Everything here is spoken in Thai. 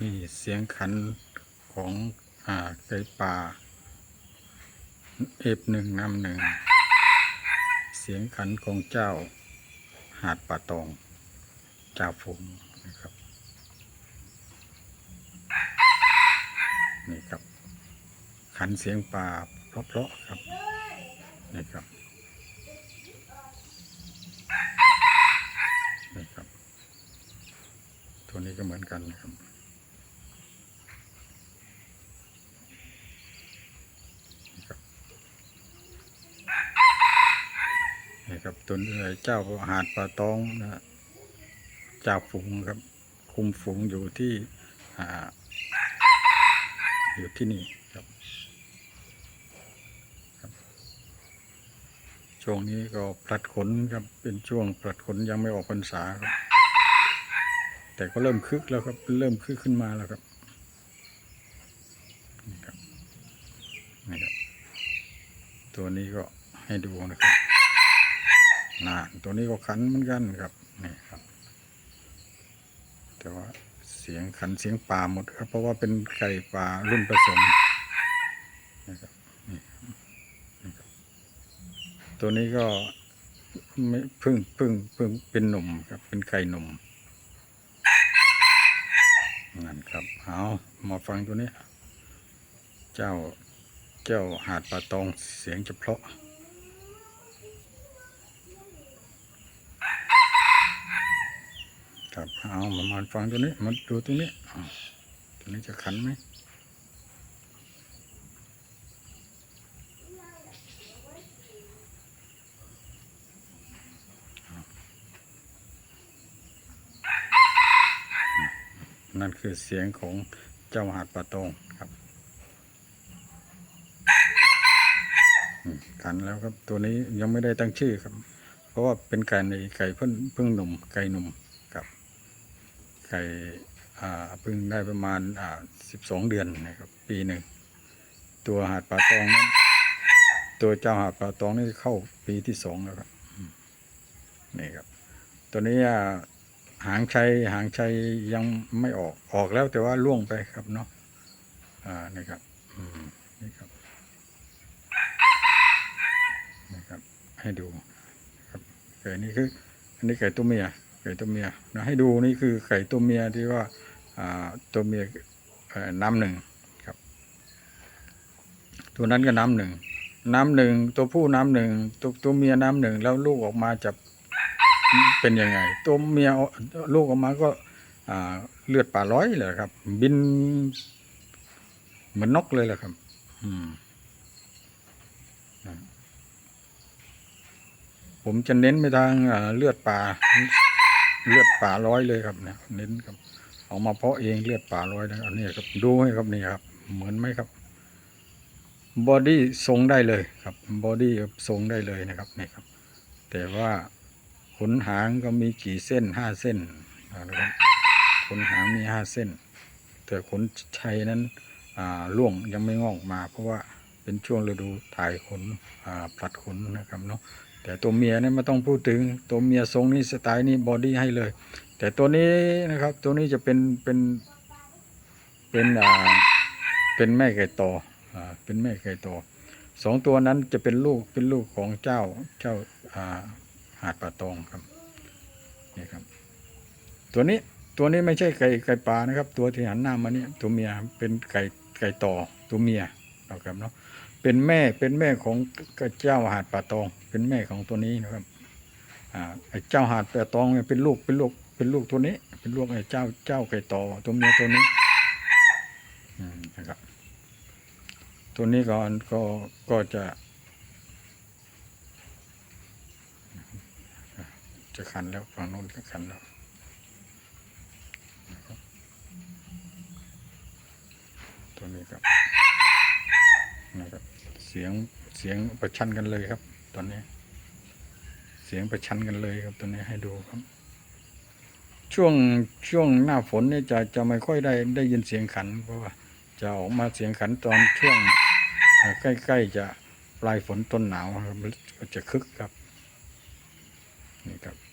นี่เสียงขันของอ่าไก่ป่าเอฟหนึ่งนำหนึ่ง เสียงขันของเจ้าหาดป่าตองจ้าฝงนะครับนี่ครับ ขันเสียงป่าเพราะๆครับนี่ครับนี่ครับ ตัวนี้ก็เหมือนกันนะครับ นี่ครับ นี่ครับตัวนี้เจ้าหาดป่าตองนะเจ้าฝูงครับ คุมฝูงอยู่ที่ออยู่ที่นี่ครับครับ ช่วงนี้ก็ผลัดขนครับ เป็นช่วงผลัดขนยังไม่ออกพรรษาครับ แต่ก็เริ่มคึกแล้วครับ เริ่มคึกขึ้นมาแล้วครับนี่ครับนี่ครับ ตัวนี้ก็ให้ดูนะครับ น่าตัวนี้ก็ขันเหมือนกันครับนี่ครับ แต่ว่าเสียงขันเสียงป่าหมดครับ เพราะว่าเป็นไก่ป่ารุ่นผสมนะครับนี่ครับนี่ครับตัวนี้ก็ไม่พึ่งพึ่งพึ่งเป็นหนุ่มครับ เป็นไก่หนุ่มนั่นครับเอามาฟังตัวนี้ เจ้าเจ้าหาดป่าตองเสียงจะเพราะ ครับเอามามาฟังตัวนี้มาดูตัวนี้ตัวนี้จะขันไหมนั่นคือเสียงของเจ้าหาดป่าตงครับขันแล้วครับตัวนี้ยังไม่ได้ตั้งชื่อครับ เพราะว่าเป็นไก่ในไก่เพิ่งเพิ่งหนุ่มไก่หนุ่ม ไก่อ่าเพิ่งได้ประมาณอ่าสิบสองเดือนนะครับ ปีหนึ่ง ตัวหาดป่าตองนั้นตัวเจ้าหาดป่าตองนี่เข้าปีที่สองแล้วครับนี่ครับ ตัวนี้อ่าหางชัยหางชัยยังไม่ออกออกแล้วแต่ว่าล่วงไปครับเนาะอ่านี่ครับนี่ครับนี่ครับ ให้ดูไก่นี่คือ อันนี้ไก่ตัวเมีย ไก่ตัวเมียนะให้ดูนี่คือไก่ตัวเมียที่ว่าตัวเมียน้ำหนึ่งครับ ตัวนั้นก็น้ำหนึ่งน้ำหนึ่งตัวผู้น้ำหนึ่งตัวตัวเมียน้ำหนึ่งแล้วลูกออกมาจะเป็นยังไง ตัวเมียลูกออกมาก็เลือดป่าร้อยเลยครับ บินเหมือนนกเลยแหละครับ ผมจะเน้นไปทางเลือดป่า เลือดป่าร้อยเลยครับเนี่ยเน้นครับเอามาเพาะเองเลือดป่าร้อยนะอันนี้ครับดูให้ครับนี่ครับ เหมือนไหมครับบอดี้ทรงได้เลยครับบอดี้ทรงได้เลยนะครับนี่ครับ แต่ว่าขนหางก็มีกี่เส้นห้าเส้นนะครับขนหางมีห้าเส้น แต่ขนชัยนั้นอ่าร่วงยังไม่งอกมา เพราะว่าเป็นช่วงฤดูถ่ายขนผลัดขนนะครับเนาะ แต่ตัวเมียเนี่ยไม่ต้องพูดถึงตัวเมียทรงนี้สไตล์นี้บอดี้ให้เลย แต่ตัวนี้นะครับตัวนี้จะเป็นเป็นเป็นอ่าเป็นแม่ไก่ต่ออ่าเป็นแม่ไก่ต่อสองตัวนั้นจะเป็นลูกเป็นลูกของเจ้าเจ้าอ่าหาดป่าตองครับนี่ครับ ตัวนี้ตัวนี้ไม่ใช่ไก่ไก่ป่านะครับ ตัวที่หันหน้ามาเนี่ตัวเมียเป็นไก่ไก่ต่อตัวเมียนะครับเนาะ เป็นแม่เป็นแม่ของเจ้าหาดป่าตอง เป็นแม่ของตัวนี้นะครับอ่าไอ้เจ้าหาดป่าตองเนี่ยเป็นลูกเป็นลูกเป็นลูกตัวนี้ เป็นลูกไอ้เจ้าเจ้าไก่ต่อตัวเมียตัวนี้อืมนะครับ ตัวนี้ก็ก็ก็จะจะขันแล้วฝั่งโน้นจะขันแล้วตัวนี้ครับ เสียงเสียงประชันกันเลยครับ ตอนนี้ เสียงประชันกันเลยครับตอนนี้ให้ดูครับ ช่วงช่วงหน้าฝนเนี่ยจะจะไม่ค่อยได้ได้ยินเสียงขัน เพราะว่าจะออกมาเสียงขันตอนช่วงใกล้ๆจะปลายฝนต้นหนาวครับจะคึกครับนี่ครับ